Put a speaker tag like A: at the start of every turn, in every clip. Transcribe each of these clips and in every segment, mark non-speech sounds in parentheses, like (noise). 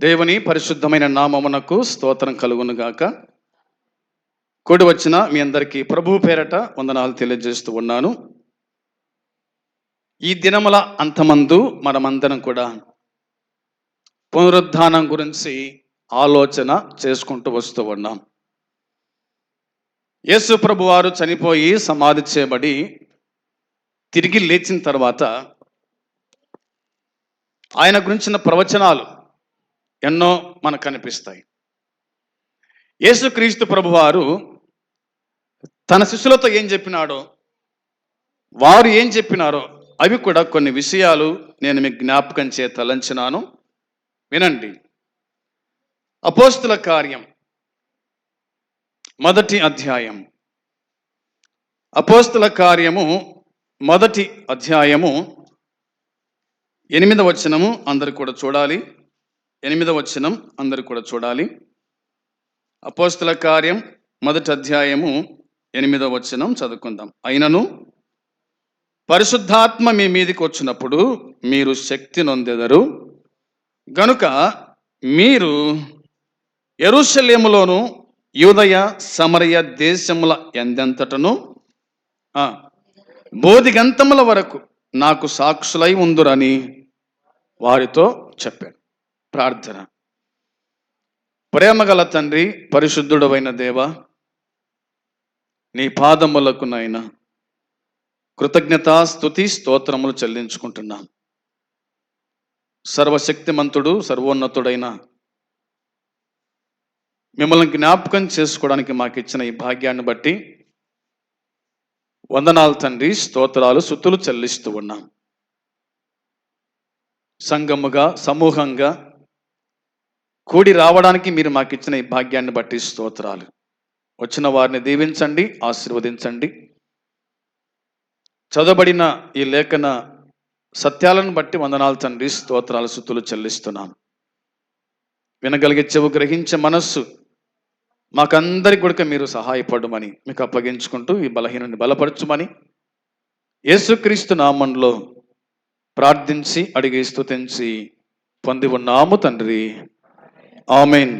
A: దేవుని పరిశుద్ధమైన నామమునకు స్తోత్రం కలుగును గాక. కూడి వచ్చిన మీ అందరికీ ప్రభు పేరట వందనాలు తెలియజేస్తూ ఉన్నాను. ఈ దినముల అంతమందు మనమందరం కూడా పునరుద్ధానం గురించి ఆలోచన చేసుకుంటూ వస్తూ ఉన్నాం. యేసు ప్రభు వారు చనిపోయి సమాధి చేయబడి తిరిగి లేచిన తర్వాత ఆయన గురించిన ప్రవచనాలు ఎన్నో మనకు కనిపిస్తాయి. యేసుక్రీస్తు ప్రభువారు తన శిష్యులతో ఏం చెప్పినాడో వారు ఏం చెప్పినారో అవి కూడా కొన్ని విషయాలు నేను మీకు జ్ఞాపకం చే తలంచినాను. వినండి. అపోస్తుల కార్యం. మొదటి అధ్యాయం. అపోస్తుల కార్యము మొదటి అధ్యాయము ఎనిమిదవ వచనము అందరు కూడా చూడాలి. ఎనిమిదవ వచనం అందరు కూడా చూడాలి. అపోస్తుల కార్యం మొదటి అధ్యాయము ఎనిమిదవ వచనం చదువుకుందాం. అయినను పరిశుద్ధాత్మ మీ మీదికి వచ్చినప్పుడు మీరు శక్తి నొందెదరు. గనుక మీరు ఎరుషలేములోను యూదయ సమరయ దేశముల ఎందెంతటను బోధిగంతముల వరకు నాకు సాక్షులై ఉందురని వారితో చెప్పాడు ప్రార్థన. ప్రేమగల తండ్రి పరిశుద్ధుడవైన దేవ నీ పాదములకు నాయన కృతజ్ఞత స్తుతి స్తోత్రములు చెల్లించుకుంటున్నాం. సర్వశక్తిమంతుడు సర్వోన్నతుడైన మిమ్మల్ని జ్ఞాపకం చేసుకోవడానికి మాకు ఇచ్చిన ఈ భాగ్యాన్ని బట్టి వందనాలు తండ్రి స్తోత్రాలు సుతులు చెల్లిస్తూ ఉన్నాం. సంఘముగా సమూహంగా కూడి రావడానికి మీరు మాకు ఇచ్చిన ఈ భాగ్యాన్ని బట్టి స్తోత్రాలు. వచ్చిన వారిని దీవించండి ఆశీర్వదించండి. చదవబడిన ఈ లేఖన సత్యాలను బట్టి వందనాలు తండ్రి స్తోత్రాలు సుత్తులు చెల్లిస్తున్నాను. వినగలిగే చెవు గ్రహించే మనస్సు మాకందరికి కూడా మీరు సహాయపడమని మీకు అప్పగించుకుంటూ ఈ బలహీనని బలపరచుమని యేసుక్రీస్తు నామంలో ప్రార్థించి అడిగి స్తుతించి పొంది ఉన్నాము తండ్రి. ఆమెన్.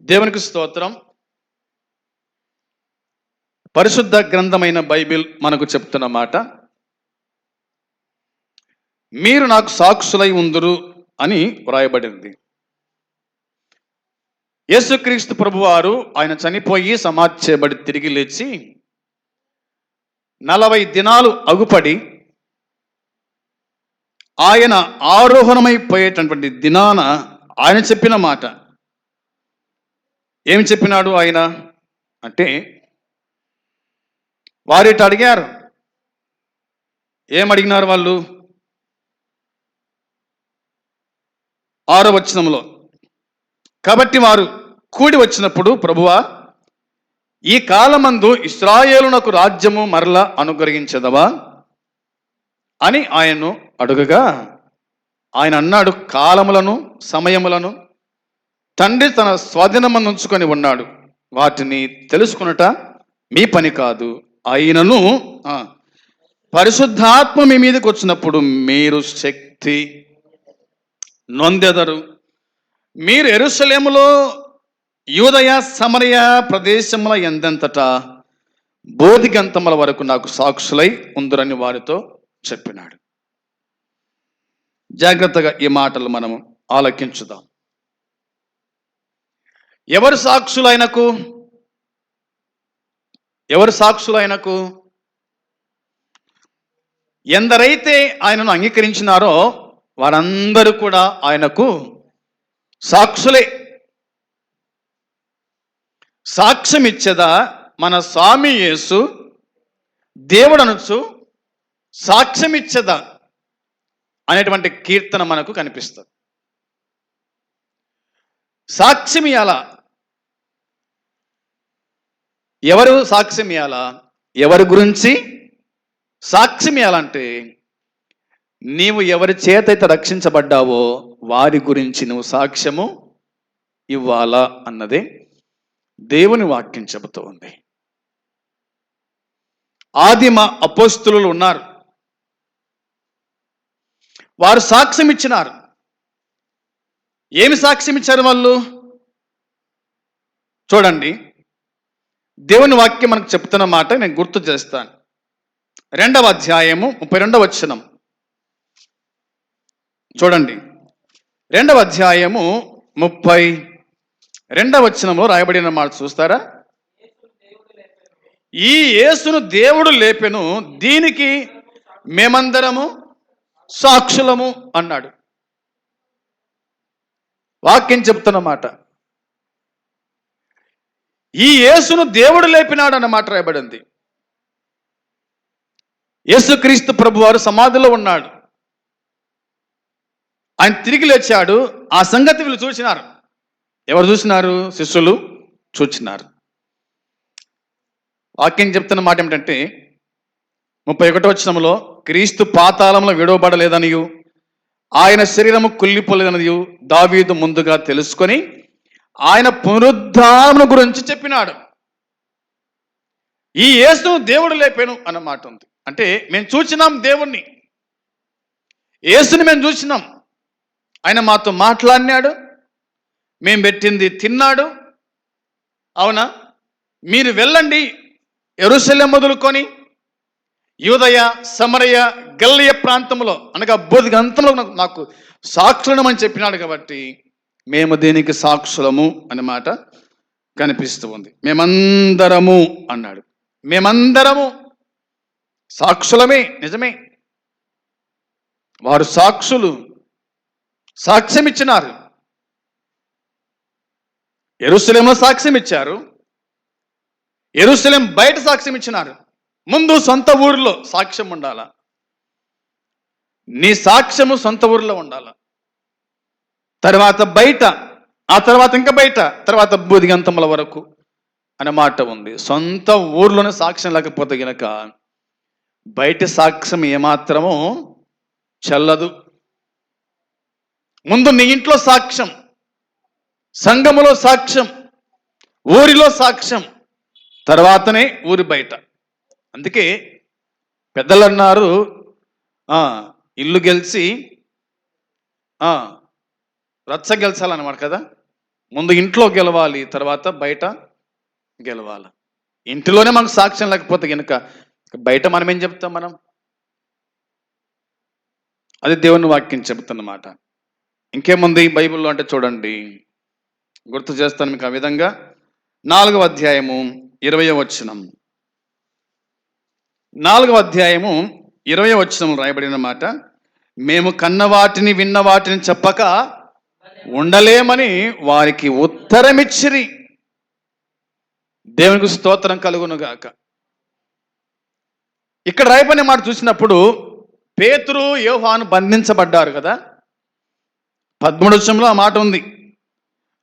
A: దేవునికి స్తోత్రం. పరిశుద్ధ గ్రంథమైన బైబిల్ మనకు చెప్తున్న మాట మీరు నాకు సాక్షులై ఉందురు అని వ్రాయబడింది. యేసుక్రీస్తు ప్రభువారు ఆయన చనిపోయి సమాధి చేయబడి తిరిగి లేచి నలభై దినాలు అగుపడి ఆయన ఆరోహణమైపోయేటటువంటి దినాన ఆయన చెప్పిన మాట. ఏమి చెప్పినాడు ఆయన? అంటే వారిట అడిగారు. ఏమడిగినారు వాళ్ళు? ఆరో వచనంలో కాబట్టి వారు కూడి వచ్చినప్పుడు ప్రభువా ఈ కాలమందు ఇస్రాయేలునకు రాజ్యము మరలా అనుగ్రహించదవా? అని ఆయన్ను అడుగగా ఆయన అన్నాడు కాలములను సమయములను. తండ్రి తన స్వాధీనమందు ఉంచుకొని ఉన్నాడు. వాటిని తెలుసుకున్నట మీ పని కాదు. అయినను పరిశుద్ధాత్మ మీ మీదకి వచ్చినప్పుడు మీరు శక్తి నొందెదరు. మీరు ఎరుసలేములో యూదయ సమరయ ప్రదేశముల ఎందెంతట బోధిగంతముల వరకు నాకు సాక్షులై ఉందరని వారితో చెప్పినాడు. జాగ్రత్తగా ఈ మాటలు మనము ఆలకించుదాం. ఎవరు సాక్షులైనకు? ఎవరు సాక్షులైనకు? ఎందరైతే ఆయనను అంగీకరించినారో వారందరూ కూడా ఆయనకు సాక్షులే. సాక్ష్యం ఇచ్చేదా మన స్వామి యేసు దేవుడనొచ్చు సాక్ష్యం ఇచ్చేదా అనేటువంటి కీర్తన మనకు కనిపిస్తుంది. సాక్ష్యం ఇయాల. ఎవరు సాక్ష్యం ఎవరి గురించి? సాక్ష్యం నీవు ఎవరి చేత అయితే రక్షించబడ్డావో వారి గురించి నువ్వు సాక్ష్యము ఇవ్వాలా అన్నదే దేవుని వాక్యం చెబుతూ ఉంది ఆదిమ అపోస్తులు ఉన్నారు. వారు సాక్ష్యం ఇచ్చినారు. ఏమి సాక్ష్యం ఇచ్చారు వాళ్ళు? చూడండి. దేవుని వాక్యం మనకు చెప్తున్న మాట నేను గుర్తు చేస్తాను. రెండవ అధ్యాయము ముప్పై రెండవ వచనం. చూడండి. రెండవ అధ్యాయము ముప్పై రెండవ వచనంలో రాయబడిన మాట చూస్తారా? ఈ యేసును దేవుడు లేపెను దీనికి మేమందరము సాక్షులము అన్నాడు. వాక్యం చెప్తున్నమాట ఈ యేసును దేవుడు లేపినాడు అన్నమాట రాయబడింది. యేసుక్రీస్తు ప్రభువారు సమాధిలో ఉన్నాడు. ఆయన తిరిగి లేచాడు. ఆ సంగతి వీళ్ళు చూసినారు. ఎవరు చూసినారు? శిష్యులు చూచినారు. వాక్యం చెప్తున్న మాట ఏమిటంటే ముప్పై ఒకటో వచ్చినంలో క్రీస్తు పాతాళంలో విడవబడలేదనియు. ఆయన శరీరము కుళ్ళిపోలేదనియు. దావీదు ముందుగా తెలుసుకొని ఆయన పునరుద్ధారణ గురించి చెప్పినాడు. ఈ యేసును దేవుడు లేపాను అన్నమాట ఉంది. అంటే మేము చూసినాం దేవుణ్ణి. యేసుని మేము చూసినాం ఆయన మాతో మాట్లాడినాడు. మేము పెట్టింది తిన్నాడు. అవునా? మీరు వెళ్ళండి. ఎరుసలెం మొదలుకొని యూదయ సమరయ గల్లయ ప్రాంతంలో అనగా బోధి అంతంలో నాకు- సాక్షులను సాక్షులమని చెప్పినాడు కాబట్టి మేము దీనికి సాక్షులము అనే మాట కనిపిస్తూ ఉంది. మేమందరము అన్నాడు. మేమందరము సాక్షులమే నిజమే. వారు సాక్షులు సాక్ష్యం ఇచ్చినారు ఎరుసలేంలో సాక్ష్యం ఇచ్చారు ఎరుసలేం బయట సాక్ష్యం ఇచ్చినారు ముందు సొంత ఊరిలో సాక్ష్యం ఉండాల. నీ సాక్ష్యము సొంత ఊరిలో ఉండాల. తర్వాత బయట ఆ తర్వాత ఇంకా బయట తర్వాత బూదిగంతముల వరకు అనే మాట ఉంది. సొంత ఊర్లోనే సాక్ష్యం లేకపోతే గనక బయట సాక్ష్యం ఏమాత్రమో చెల్లదు. ముందు నీ ఇంట్లో సాక్ష్యం సంఘములో సాక్ష్యం ఊరిలో సాక్ష్యం తర్వాతనే ఊరి బయట. అందుకే పెద్దలు అన్నారు ఇల్లు గెలిచి రచ్చ గెలిచాలన్నమాట కదా. ముందు ఇంట్లో గెలవాలి తర్వాత బయట గెలవాలి. ఇంటిలోనే మనకు సాక్ష్యం లేకపోతే కనుక బయట మనం ఏం చెప్తాం మనం? అది దేవుని వాక్యం చెబుతున్నమాట. ఇంకేముంది బైబిల్లో అంటే చూడండి. గుర్తు చేస్తాను మీకు ఆ విధంగా. నాలుగవ అధ్యాయము ఇరవయో వచనం. నాలుగవ అధ్యాయము ఇరవై వచ్చినములు రాయబడిన మాట మేము కన్న వాటిని విన్న వాటిని చెప్పక ఉండలేమని వారికి ఉత్తరమిచ్చిరి. దేవునికి స్తోత్రం కలుగును గాక. ఇక్కడ రాయబడిన మాట చూసినప్పుడు పేతురు యోహాను బంధించబడ్డారు కదా. పద్మూడు ఆ మాట ఉంది.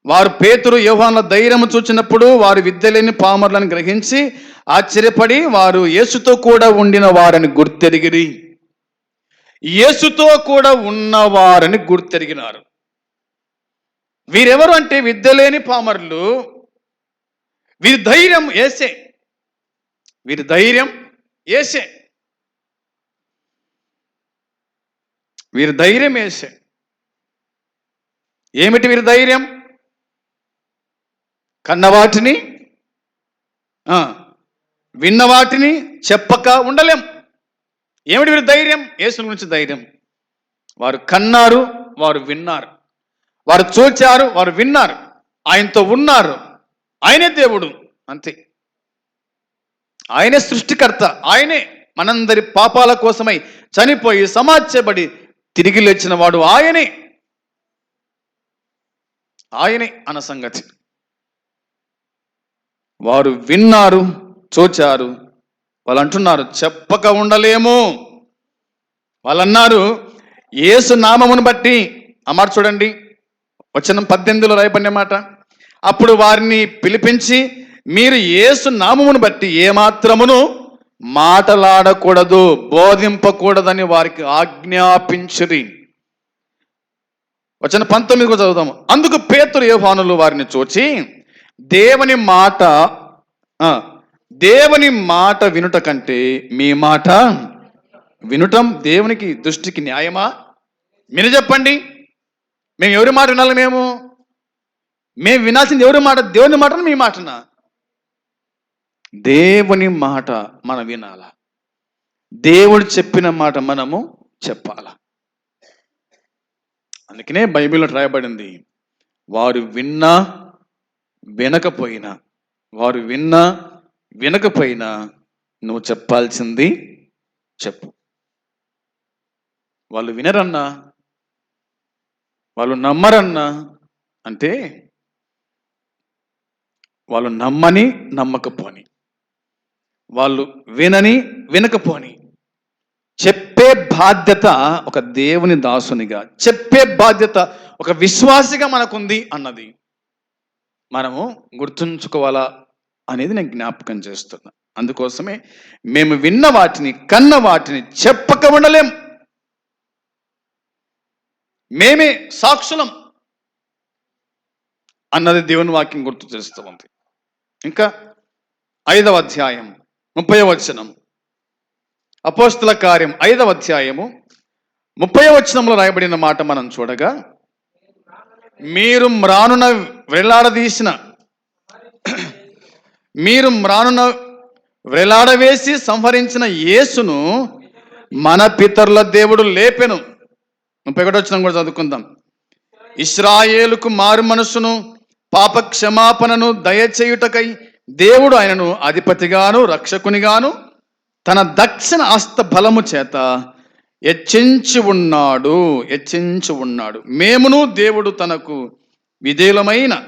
A: వారు పేతురు యోహాన ధైర్యము చూచినప్పుడు వారు విద్య లేని పామర్లను గ్రహించి ఆశ్చర్యపడి వారు యేసుతో కూడా ఉండిన వారని గుర్తెరిగిరి. యేసుతో కూడా ఉన్నవారని గుర్తెరిగినారు. వీరెవరు అంటే విద్య లేని పామర్లు? వీరి ధైర్యం ఏసే. వీరి ధైర్యం ఏసే. వీరి ధైర్యం ఏసే. ఏమిటి వీరి ధైర్యం? కన్నవాటిని విన్నవాటిని విన్న వాటిని చెప్పక ఉండలేం. ఏమిటి వీరి ధైర్యం? యేసు గురించి ధైర్యం. వారు కన్నారు వారు విన్నారు. వారు చూచారు వారు విన్నారు. ఆయనతో ఉన్నారు. ఆయనే దేవుడు అంతే. ఆయనే సృష్టికర్త ఆయనే మనందరి పాపాల కోసమై చనిపోయి సమాధ్యపడి తిరిగి లేచిన వాడు ఆయనే. ఆయనే అన్న సంగతి. వారు విన్నారు చూచారు. వాళ్ళు అంటున్నారు చెప్పక ఉండలేము. వాళ్ళు అన్నారు యేసు నామమును బట్టి అమ్మాట చూడండి. వచనం పద్దెనిమిదిలో రాయబడిన మాట. అప్పుడు వారిని పిలిపించి మీరు యేసు నామమును బట్టి ఏమాత్రమును మాటలాడకూడదు బోధింపకూడదని వారికి ఆజ్ఞాపించిరి. వచ్చిన పంతొమ్మిది కూడా చదువుతాము అందుకు పేతురు యోహానులు వారిని చూచి దేవుని మాట దేవుని మాట వినుట కంటే మీ మాట వినుటం దేవునికి దృష్టికి న్యాయమా? మీరు చెప్పండి. మేము ఎవరి మాట వినాలి మేము? మేము వినాల్సింది ఎవరి మాట? దేవుని మాటను మీ మాటనా? దేవుని మాట మనం వినాల? దేవుడు చెప్పిన మాట మనము చెప్పాల? అందుకనే బైబిల్లో రాయబడింది వారు విన్నా వినకపోయినా వారు విన్నా వినకపోయినా నువ్వు చెప్పాల్సింది చెప్పు. వాళ్ళు వినరన్నా వాళ్ళు నమ్మరన్నా అంటే వాళ్ళు నమ్మని నమ్మకపోని. వాళ్ళు వినని వినకపోని. చెప్పే బాధ్యత ఒక దేవుని దాసునిగా చెప్పే బాధ్యత ఒక విశ్వాసిగా మనకుంది అన్నది. మనము గుర్తుంచుకోవాలా అనేది నేను జ్ఞాపకం చేస్తున్నా. అందుకోసమే మేము విన్న వాటిని కన్న వాటిని చెప్పక ఉండలేం. మేమే సాక్షులం అన్నది దేవుని వాక్యం గుర్తు చేస్తూ ఉంది. ఇంకా ఐదవ అధ్యాయం ముప్పై వచనం. అపోస్తుల కార్యం ఐదవ అధ్యాయము ముప్పై వచనంలో రాయబడిన మాట మనం చూడగా మీరు మ్రానున వేలాడదీసిన మీరు మ్రానున వేలాడవేసి సంహరించిన యేసును మన పితరుల దేవుడు లేపెను. ముప్పై ఒకటి వచ్చిన కూడా చదువుకుందాం. ఇస్రాయేలుకు మారు మనసును పాప క్షమాపణను దయచేయుటకై దేవుడు ఆయనను అధిపతిగాను రక్షకునిగాను తన దక్షిణ హస్త బలము చేత హెచ్చించి ఉన్నాడు హెచ్చించి ఉన్నాడు. మేమును దేవుడు తనకు విధేయులమైన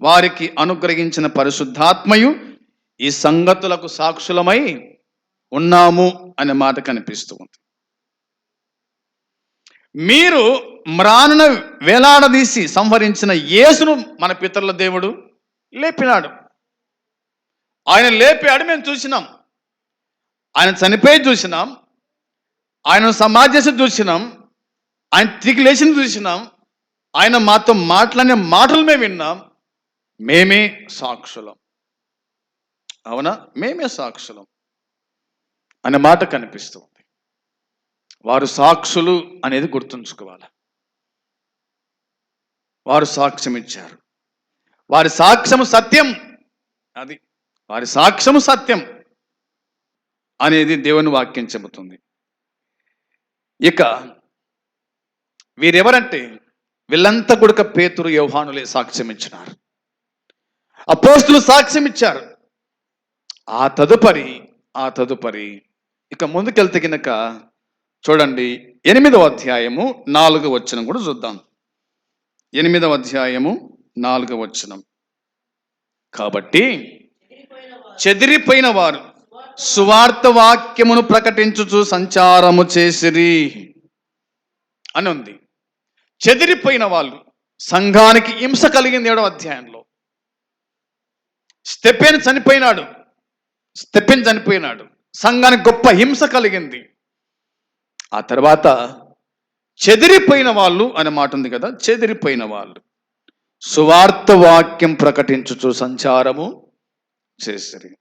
A: వారికి అనుగ్రహించిన పరిశుద్ధాత్మయు ఈ సంగతులకు సాక్షులమై ఉన్నాము అనే మాట కనిపిస్తూ ఉంది. మీరు మ్రానున వేలాడదీసి సంహరించిన యేసును మన పితరుల దేవుడు లేపినాడు. ఆయన లేపాడు మేము చూసినాం. ఆయన చనిపోయి చూసినాం. ఆయన సమాజేసి చూసినాం ఆయన తిరిగి లేచిన చూసినాం ఆయన మాతో మాట్లాడిన మాటలు మేము విన్నాం. మేమే సాక్షులం. అవునా? మేమే సాక్షులం. అనే మాట కనిపిస్తుంది. వారు సాక్షులు అనేది గుర్తుంచుకోవాలి. వారు సాక్ష్యం ఇచ్చారు. వారి సాక్ష్యము సత్యం. అది వారి సాక్ష్యము సత్యం. అనేది దేవుని వాక్యం చెబుతుంది. ఇక వీరెవరంటే వీళ్ళంతా గుడక పేతురు యోహానులే సాక్ష్యం ఇచ్చినారు అపోస్తులు సాక్ష్యం ఇచ్చారు ఆ తదుపరి ఆ తదుపరి. ఇక ముందుకెళ్తే గినక చూడండి ఎనిమిదవ అధ్యాయము నాలుగు వచనం కూడా చూద్దాం. ఎనిమిదవ అధ్యాయము నాలుగు వచనం. కాబట్టి చెదిరిపోయిన వారు. సువార్త వాక్యమును ప్రకటించుచు సంచారము చేసిరి అని ఉంది చెదిరిపోయిన వాళ్ళు సంఘానికి హింస కలిగింది ఏడవ అధ్యాయంలో. స్టెపెన్ చనిపోయినాడు. స్టెపెన్ చనిపోయినాడు. సంఘానికి గొప్ప హింస కలిగింది. ఆ తర్వాత చెదిరిపోయిన వాళ్ళు అనే మాట ఉంది కదా చెదిరిపోయిన వాళ్ళు సువార్త వాక్యం ప్రకటించుచు సంచారము చేసిరి.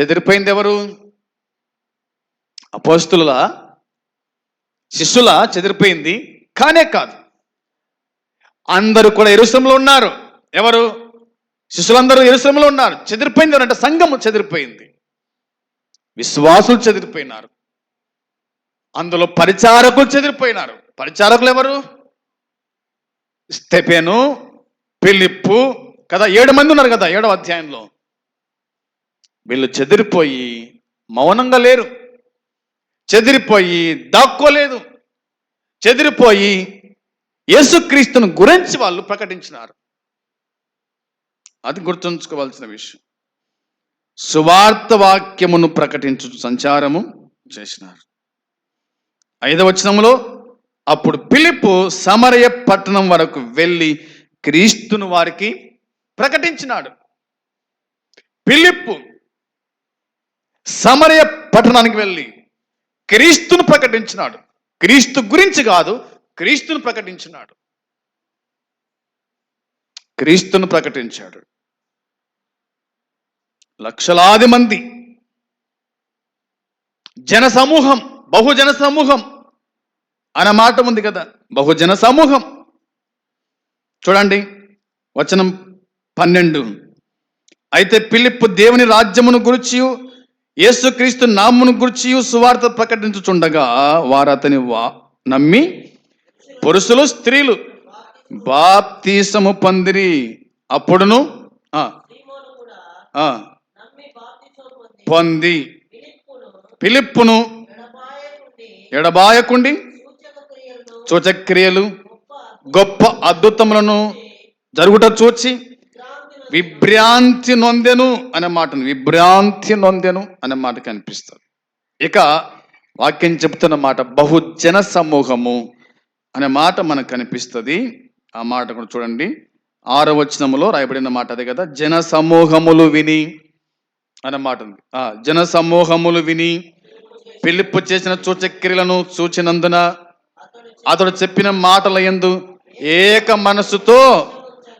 A: చెదిరిపోయింది ఎవరు అపోస్తుల శిష్యుల చెదిరిపోయింది కానే కాదు. అందరూ కూడా ఎరుశ్రమలో ఉన్నారు. ఎవరు? శిష్యులందరూ ఎరుశ్రమలో ఉన్నారు. చెదిరిపోయింది ఎవరంటే సంఘము చెదిరిపోయింది. విశ్వాసులు చెదిరిపోయినారు. అందులో పరిచారకులు చెదిరిపోయినారు. పరిచారకులు ఎవరు? స్టెపెను పిలిప్పు కదా ఏడు మంది ఉన్నారు కదా ఏడవ అధ్యాయంలో. వీళ్ళు చెదిరిపోయి మౌనంగా లేరు. చెదిరిపోయి దాక్కోలేదు. చెదిరిపోయి యేసుక్రీస్తును గురించి వాళ్ళు ప్రకటించినారు. అది గుర్తుంచుకోవాల్సిన విషయం. సువార్త వాక్యమును ప్రకటించు సంచారము చేసినారు. ఐదవ వచనంలో అప్పుడు పిలుపు సమరయ పట్టణం వరకు వెళ్ళి క్రీస్తును వారికి ప్రకటించినాడు. పిలుపు సమరయ పట్టణానికి వెళ్ళి క్రీస్తును ప్రకటించినాడు. క్రీస్తు గురించి కాదు క్రీస్తును ప్రకటించినాడు. క్రీస్తును ప్రకటించాడు. లక్షలాది మంది జన సమూహం బహుజన సమూహం అనే మాట ఉంది కదా బహుజన సమూహం. చూడండి వచనం పన్నెండు. అయితే పిలిప్పు దేవుని రాజ్యమును గురించి యేసుక్రీస్తు నామును గురించి సువార్త ప్రకటించుచుండగా వారు అతని వా నమ్మి పురుషులు స్త్రీలు బాప్తీసము పొందిరి. అప్పుడును
B: పొంది. ఫిలిప్పును
A: పిలిప్పును
B: ఎడబాయకుండి
A: సూచక్రియలు
B: గొప్ప
A: అద్భుతములను జరుగుట చూచి విభ్రాంతి నొందెను అనే మాటను విభ్రాంతి నొందెను అనే మాట కనిపిస్తుంది. ఇక వాక్యం చెప్తున్న మాట బహుజన సమూహము అనే మాట మనకు కనిపిస్తుంది. ఆ మాట కూడా చూడండి. ఆరో వచనములో రాయబడిన మాట అదే కదా జన సమూహములు విని అనే మాట ఉంది. ఆ, జన సమూహములు విని పిలుపు చేసిన సూచక్రియలను సూచినందున
B: అతడు
A: చెప్పిన మాటల ఎందు ఏక మనసుతో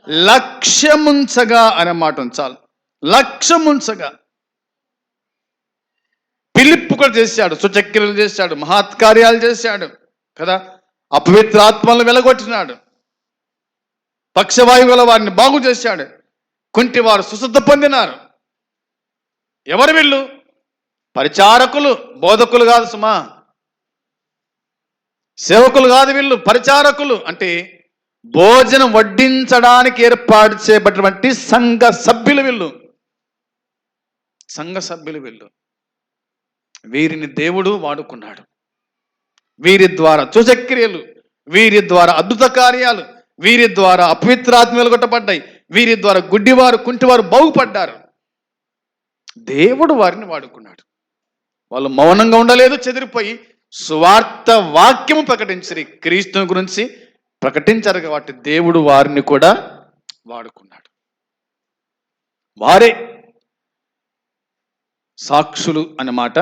A: లక్ష్యముంచగా అనే మాట ఉంచాలి లక్ష్యముంచగా. పిలుపు కూడా చేశాడు సుచక్రియలు చేశాడు మహత్కార్యాలు చేశాడు కదా? అపవిత్ర ఆత్మలను వెలగొట్టినాడు. పక్షవాయువుల వారిని బాగు చేశాడు. కుంటి వారు సుశుద్ధ పొందినారు. ఎవరు వీళ్ళు? పరిచారకులు బోధకులు కాదు సుమా. సేవకులు కాదు వీళ్ళు పరిచారకులు అంటే భోజనం వడ్డించడానికి ఏర్పాటు చేయబడినటువంటి సంఘ సభ్యులు వీళ్ళు. సంఘ సభ్యులు వీళ్ళు. వీరిని దేవుడు వాడుకున్నాడు. వీరి ద్వారా చుచక్రియలు వీరి ద్వారా అద్భుత కార్యాలు వీరి ద్వారా అపవిత్రాత్మలు కొట్టబడ్డాయి వీరి ద్వారా గుడ్డివారు కుంటివారు బాగుపడ్డారు. దేవుడు వారిని వాడుకున్నాడు. వాళ్ళు మౌనంగా ఉండలేదు చెదిరిపోయి సువార్త వాక్యము ప్రకటించి క్రీస్తుని గురించి ప్రకటించారు కాబట్టి దేవుడు వారిని కూడా వాడుకున్నాడు. వారే సాక్షులు అనే మాట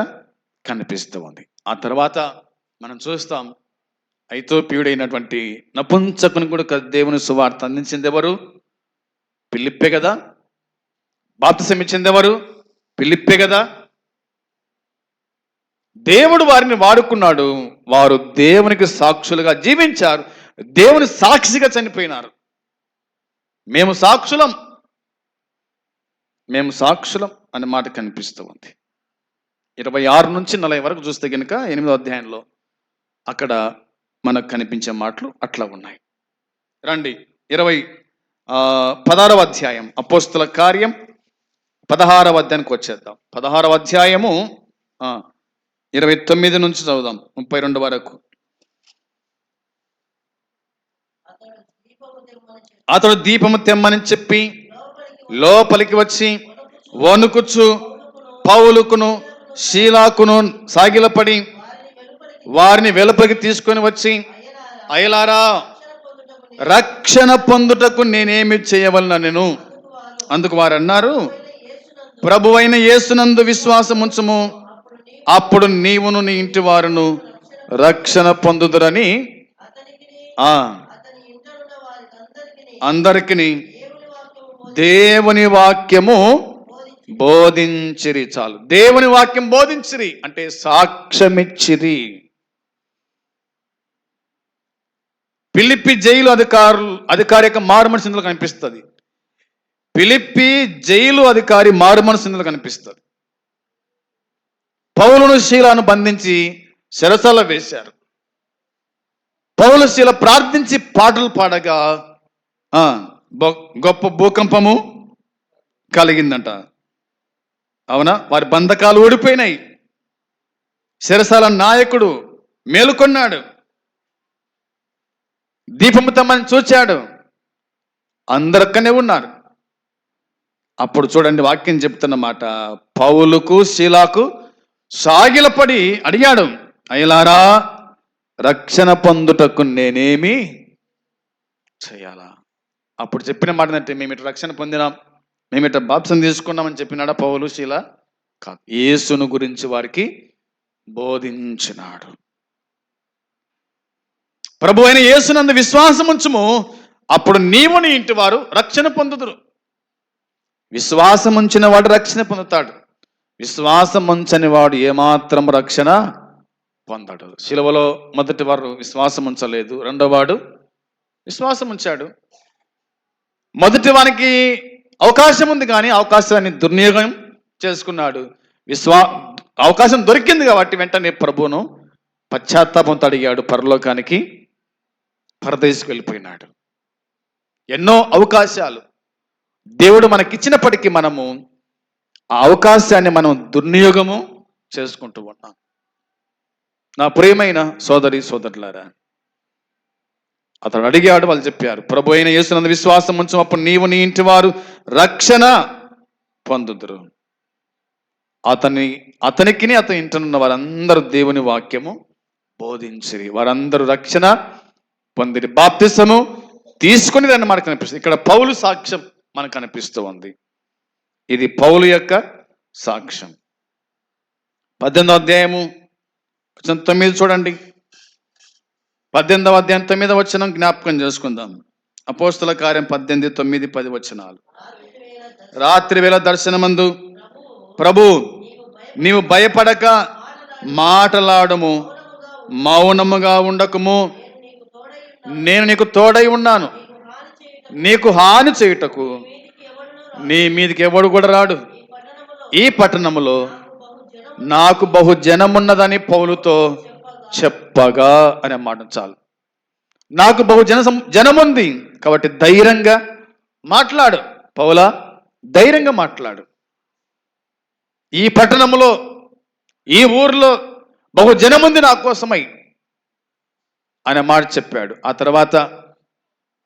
A: కనిపిస్తూ ఉంది. ఆ తర్వాత మనం చూస్తాం ఐతోప్యుడైనటువంటి నపుంసకుని కూడా దేవుని సువార్త అందించింది ఎవరు? పిలిప్పే కదా. బాప్తిసం ఇచ్చింది ఎవరు? పిలిప్పే కదా. దేవుడు వారిని వాడుకున్నాడు. వారు దేవునికి సాక్షులుగా జీవించారు. దేవుని సాక్షిగా చనిపోయినారు. మేము సాక్షులం. మేము సాక్షులం అనే మాట కనిపిస్తూ ఉంది. ఇరవై ఆరు నుంచి నలభై వరకు చూస్తే కనుక ఎనిమిదో అధ్యాయంలో అక్కడ మనకు కనిపించే మాటలు అట్లా ఉన్నాయి. రండి ఇరవై ఆ, పదహారవ అధ్యాయం అపోస్తుల కార్యం పదహారవ అధ్యాయానికి వచ్చేద్దాం. పదహారవ అధ్యాయము ఆ, ఇరవై తొమ్మిది నుంచి చదువుదాం ముప్పై రెండు వరకు
B: అతడు దీపము తెమ్మని చెప్పి
A: అతడు దీపము తెమ్మని చెప్పి
B: లోపలికి
A: వచ్చి వణుకుచు పౌలుకును శీలాకును సాగిలపడి
B: వారిని వెలుపలికి
A: తీసుకొని వచ్చి అయలారా
B: రక్షణ పొందుటకు
A: నేనేమి చేయవలన నేను
B: అందుకు వారు
A: అన్నారు ప్రభువైన యేసునందు విశ్వాసం ఉంచము
B: అప్పుడు
A: అప్పుడు నీవును నీ ఇంటి వారును రక్షణ పొందుదురని
B: అతనికి
A: ఆ
B: అతని ఇంటనున్న వారికి
A: అందరికి
B: దేవుని వాక్యము
A: బోధించిరి చాలు. దేవుని వాక్యం బోధించిరి అంటే సాక్ష్యమిచ్చిరి. పిలిపి జైలు అధికారులు అధికారి యొక్క మారుమనసు కనిపిస్తుంది. పిలిపి జైలు అధికారి మారుమనసు కనిపిస్తుంది. పౌలును శీలను బంధించి శరసల వేశారు. పౌలు శీల ప్రార్థించి పాటలు పాడగా గొప్ప భూకంపము కలిగిందంట. అవునా? వారి బంధకాలు ఓడిపోయినాయి శిరసాల నాయకుడు మేలుకొన్నాడు. దీపము తమ్మని చూచాడు. అందరక్కనే ఉన్నారు. అప్పుడు చూడండి వాక్యం చెప్తున్నమాట పౌలుకు శీలాకు సాగిలపడి అడిగాడు. అయ్యలారా రక్షణ పొందుటకు నేనేమి చేయాలా? అప్పుడు చెప్పిన మాట అంటే మేము ఇటు రక్షణ పొందినాం. మేము ఇటు బాప్సం తీసుకున్నామని చెప్పినాడా పౌలు శీల? కాదు. యేసును గురించి వారికి బోధించినాడు. ప్రభు అయిన యేసునందు విశ్వాసం ఉంచుము. అప్పుడు నీవు నీ ఇంటి వారు రక్షణ పొందుదురు. విశ్వాసం ఉంచిన వాడు రక్షణ పొందుతాడు. విశ్వాసం ఉంచని వాడు ఏమాత్రం రక్షణ పొందాడు. శిలువలో మొదటి వారు విశ్వాసం ఉంచలేదు. రెండో వాడు విశ్వాసం ఉంచాడు. మొదటి వానికి అవకాశం ఉంది కానీ అవకాశాన్ని దుర్వినియోగం చేసుకున్నాడు. విశ్వా అవకాశం దొరికింది కాబట్టి వెంటనే ప్రభువును పశ్చాత్తాపంతో అడిగాడు. పరలోకానికి పరదేశకు వెళ్ళిపోయినాడు. ఎన్నో అవకాశాలు దేవుడు మనకిచ్చినప్పటికీ మనము ఆ అవకాశాన్ని మనం దుర్వినియోగము చేసుకుంటూ ఉన్నాం. నా ప్రియమైన సోదరి సోదరులారా అతడు అడిగాడు వాళ్ళు చెప్పారు ప్రభు అయిన యేసునందు విశ్వాసం ఉంచు అప్పుడు నీవు నీ ఇంటి వారు రక్షణ పొందుదురు. అతని అతనికిని అతని ఇంటనున్న వారందరూ దేవుని వాక్యము బోధించిరి. వారందరూ రక్షణ పొందిరి. బాప్తిసము తీసుకుని దాన్ని మనకు కనిపిస్తుంది. ఇక్కడ పౌలు సాక్ష్యం మనకు కనిపిస్తూ ఉంది. ఇది పౌలు యొక్క సాక్ష్యం. పద్దెనిమిది అధ్యాయము తొమ్మిది చూడండి. పద్దెనిమిదవ అధ్యాయం తొమ్మిదవ వచనం జ్ఞాపకం చేసుకుందాం. అపోస్తుల కార్యం పద్దెనిమిది తొమ్మిది పది వచనాలు. రాత్రి వేళ దర్శనమందు ప్రభు నీవు భయపడక మాటలాడము మౌనముగా ఉండకము. నేను నీకు తోడై ఉన్నాను. నీకు హాని చేయుటకు నీ మీదకి ఎవడు కూడా రాడు. ఈ పట్టణములో నాకు బహు జనమున్నదని పౌలుతో చెప్పగా అనే మాట చాలు. నాకు బహు జన జనం జనముంది కాబట్టి ధైర్యంగా మాట్లాడు. పౌలా ధైర్యంగా మాట్లాడు. ఈ పట్టణములో ఈ ఊర్లో బహు జనముంది నా కోసమై అనే మాట చెప్పాడు. ఆ తర్వాత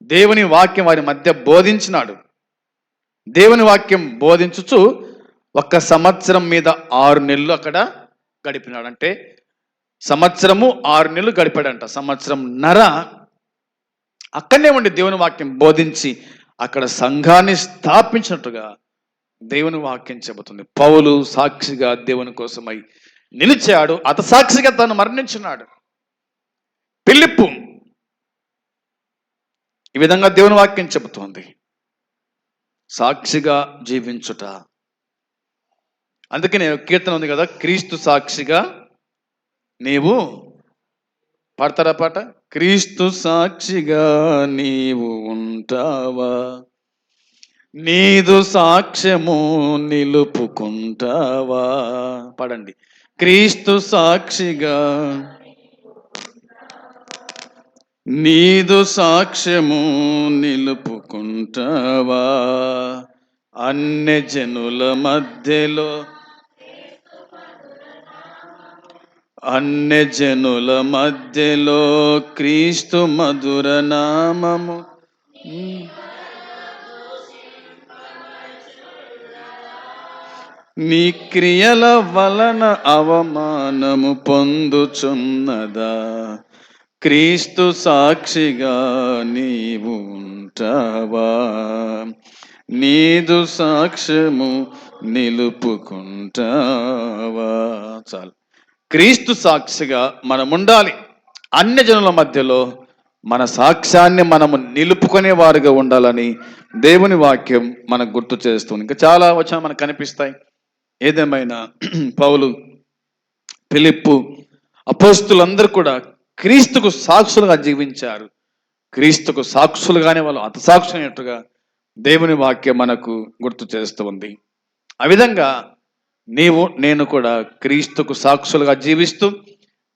A: దేవుని వాక్యం వారి మధ్య బోధించినాడు. దేవుని వాక్యం బోధించుచు ఒక్క సంవత్సరం మీద ఆరు నెలలు అక్కడ గడిపినాడు. అంటే సంవత్సరము ఆరు నెలలు గడిపాడంట. సంవత్సరం నర అక్కడనే ఉండి దేవుని వాక్యం బోధించి అక్కడ సంఘాన్ని స్థాపించినట్టుగా దేవుని వాక్యం చెబుతుంది. పౌలు సాక్షిగా దేవుని కోసమై నిలిచాడు. అత సాక్షిగా తను మరణించున్నాడు పిలిప్పు ఈ విధంగా దేవుని వాక్యం చెబుతోంది. సాక్షిగా జీవించుట. అందుకే నేను కీర్తన ఉంది కదా క్రీస్తు సాక్షిగా నీవు పడతారా పాట? క్రీస్తు సాక్షిగా నీవు ఉంటావా? నీదు సాక్ష్యము నిలుపుకుంటావా? పడండి. క్రీస్తు సాక్షిగా నీదు సాక్ష్యము నిలుపుకుంటావా? అన్య జనుల మధ్యలో అన్య జనుల మధ్యలో క్రీస్తు మధుర నామము. నీ క్రియల వలన అవమానము పొందుచున్నదా? క్రీస్తు సాక్షిగా నీవు ఉంటావా? నీదు సాక్ష్యము నిలుపుకుంటావా? చాలు. క్రీస్తు సాక్షిగా మనం ఉండాలి అన్య జనుల మధ్యలో మన సాక్ష్యాన్ని మనము నిలుపుకునే వారుగా ఉండాలని దేవుని వాక్యం మనకు గుర్తు చేస్తుంది. ఇంకా చాలా వచనం మనకు కనిపిస్తాయి. ఏదేమైనా (clears throat) పౌలు ఫిలిప్పు అపోస్తులందరూ కూడా క్రీస్తుకు సాక్షులుగా జీవించారు. క్రీస్తుకు సాక్షులుగానే వాళ్ళు అతసాక్షులైనట్టుగా దేవుని వాక్యం మనకు గుర్తు చేస్తూ ఉంది ఆ విధంగా నీవు నేను కూడా క్రీస్తుకు సాక్షులుగా జీవిస్తూ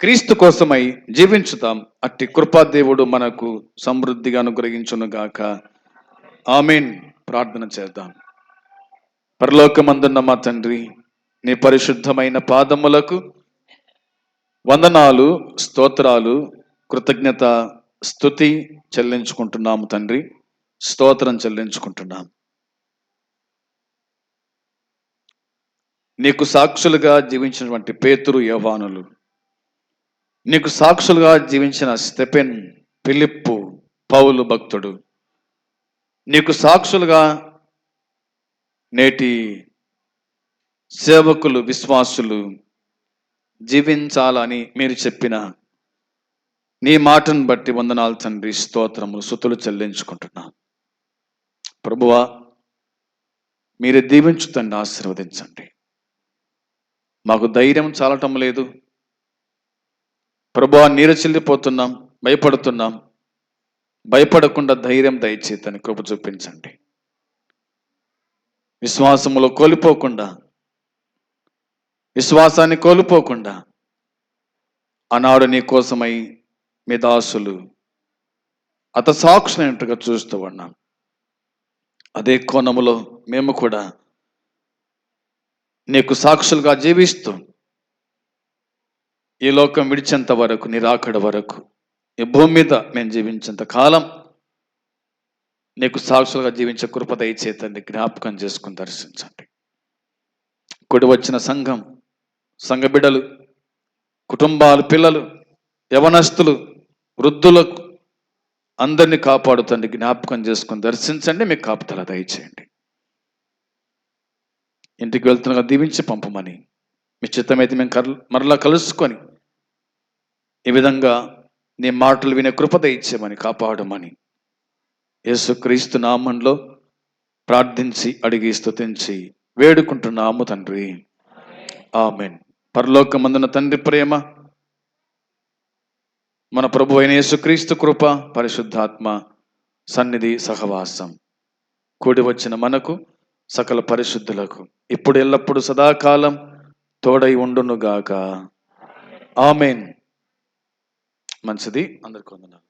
A: క్రీస్తు కోసమై జీవించుతాం. అట్టి కృపాదేవుడు మనకు సమృద్ధిగా అనుగ్రహించునుగాక. ఆమెన్. ప్రార్థన చేద్దాం. పరలోకమందున్న మా తండ్రి నీ పరిశుద్ధమైన పాదములకు వందనాలు స్తోత్రాలు కృతజ్ఞత స్థుతి చెల్లించుకుంటున్నాము తండ్రి. స్తోత్రం చెల్లించుకుంటున్నాం. నీకు సాక్షులుగా జీవించినటువంటి పేతురు యవానులు. నీకు సాక్షులుగా జీవించిన స్టెపెన్ పిలిప్పు పౌలు భక్తుడు. నీకు సాక్షులుగా నేటి సేవకులు విశ్వాసులు జీవించాలని మీరు చెప్పిన నీ మాటను బట్టి వందనాలు తండ్రి స్తోత్రములు సుతులు చెల్లించుకుంటున్నా ప్రభువా మీరు దీవించుతండి ఆశీర్వదించండి. మాకు ధైర్యం చాలటం లేదు. ప్రభా నీరచిల్లిపోతున్నాం భయపడుతున్నాం. భయపడకుండా ధైర్యం దయచేతని కృప చూపించండి. విశ్వాసములో కోల్పోకుండా విశ్వాసాన్ని కోల్పోకుండా ఆనాడు నీ కోసమై మీ దాసులు అత సాక్షులైనట్టుగా చూస్తూ ఉన్నాం. అదే కోణములో మేము కూడా నీకు సాక్షులుగా జీవిస్తూ ఈ లోకం విడిచేంత వరకు నిరాకడ వరకు ఈ భూమి మీద మేము జీవించేంత కాలం నీకు సాక్షులుగా జీవించే కృప దయచేతండి జ్ఞాపకం చేసుకుని దర్శించండి. కొడి వచ్చిన సంఘం సంఘ బిడ్డలు కుటుంబాలు పిల్లలు యవనస్తులు వృద్ధులకు అందరినీ కాపాడుతండి జ్ఞాపకం చేసుకుని దర్శించండి. మీకు కాపుతల దయచేయండి. ఇంటికి వెళ్తున్నగా దీవించి పంపమని. మీ చిత్తమైతే మేము కర్ మరలా కలుసుకొని ఈ విధంగా నీ మాటలు వినే కృపద ఇచ్చేమని కాపాడమని. యేసుక్రీస్తు నామంలో ప్రార్థించి అడిగి స్థుతించి వేడుకుంటున్నాము తండ్రి. ఆమెన్. పరలోకమందున తండ్రి ప్రేమ మన ప్రభు అయిన యేసుక్రీస్తు కృప పరిశుద్ధాత్మ సన్నిధి సహవాసం. కూడి వచ్చిన మనకు సకల పరిశుద్ధులకు ఇప్పుడు ఎల్లప్పుడు సదాకాలం తోడై ఉండునుగాక. ఆమెన్. మంచిది. అందరికి వందనాలు.